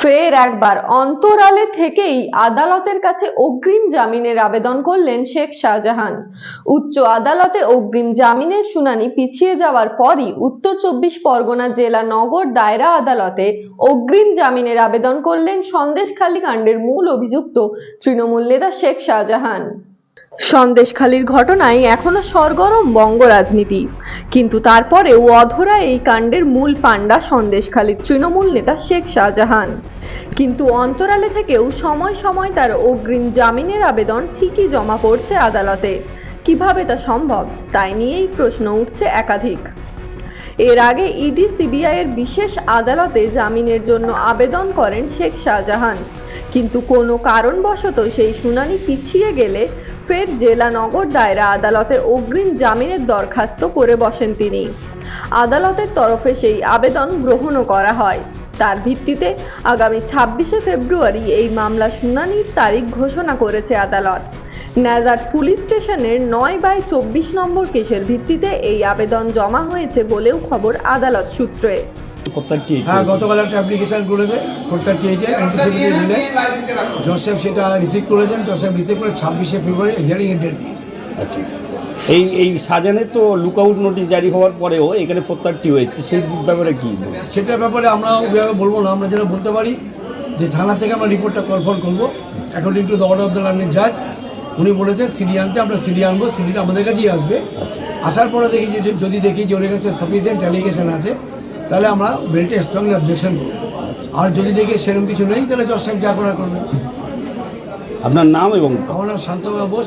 ফের একবার অন্তরালে থেকেই আদালতের কাছে অগ্রিম জামিনের আবেদন করলেন শেখ শাহজাহান। উচ্চ আদালতে অগ্রিম জামিনের শুনানি পিছিয়ে যাওয়ার পরই উত্তর চব্বিশ পরগনা জেলা নগর দায়রা আদালতে অগ্রিম জামিনের আবেদন করলেন সন্দেশখালী কাণ্ডের মূল অভিযুক্ত তৃণমূল নেতা শেখ শাহজাহান। সন্দেশখালীর ঘটনায় এখনও সরগরম বঙ্গ রাজনীতি। কিন্তু তারপরেও অধরা এই কাণ্ডের মূল পাণ্ডা সন্দেশখালীর তৃণমূল নেতা শেখ শাহজাহান। কিন্তু অন্তরালে থেকেও সময় সময় তার অগ্রিম জামিনের আবেদন ঠিকই জমা পড়ছে আদালতে। কীভাবে তা সম্ভব, তাই নিয়েই প্রশ্ন উঠছে একাধিক। এর আগে ইডি সিবিআই এর বিশেষ আদালতে জামিনের জন্য আবেদন করেন শেখ শাহজাহান। কিন্তু কোনো কারণবশত সেই শুনানি পিছিয়ে গেলে ফের জেলা নগর দায়রা আদালতে অগ্রিম জামিনের দরখাস্ত করে বসেন তিনি। আদালতের তরফে সেই আবেদন গ্রহণও করা হয়। তার ভিত্তিতে আগামী ছাব্বিশে ফেব্রুয়ারি এই মামলা শুনানির তারিখ ঘোষণা করেছে আদালত। ন্যাজাট পুলিশ স্টেশনের নয় বাই চব্বিশ নম্বর কেসের ভিত্তিতে এই আবেদন জমা হয়েছে বলেও খবর আদালত সূত্রে। হ্যাঁ গতকাল একটা অ্যাপ্লিকেশন করেছে মিলে জোসেফ সেটা রিসিভ করেছেন জোসেফ রিসিভ করে ছাব্বিশে ফেব্রুয়ারি হিয়ারিং এর ডেট দিয়েছে। আচ্ছা। এই এই সাজানে তো লুকআউট নোটিশ জারি হওয়ার পরেও এখানে প্রত্যারটি হয়েছে। সেই ব্যাপারে কি? সেটার ব্যাপারে আমরা ওইভাবে বলব না আমরা যেটা বলতে পারি যে থানা থেকে আমরা রিপোর্টটা কনফার্ম করব। According to the order of the লার্নের জাজ উনি বলেছেন সিডি আনতে আমরা সিডি আনব সিডিটা আমাদের কাছেই আসবে। আসার পরে দেখি যে যদি দেখি যে ওর কাছে সাফিসিয়েন্ট অ্যালিগেশন আছে তাহলে আমরা বেলটে স্ট্রংলি অবজেকশন করব। আর যদি দেখি সেরকম কিছু নেই তাহলে সাহেব যা করার করবে। আপনার নাম এবং আমার নাম শান্তবা বোস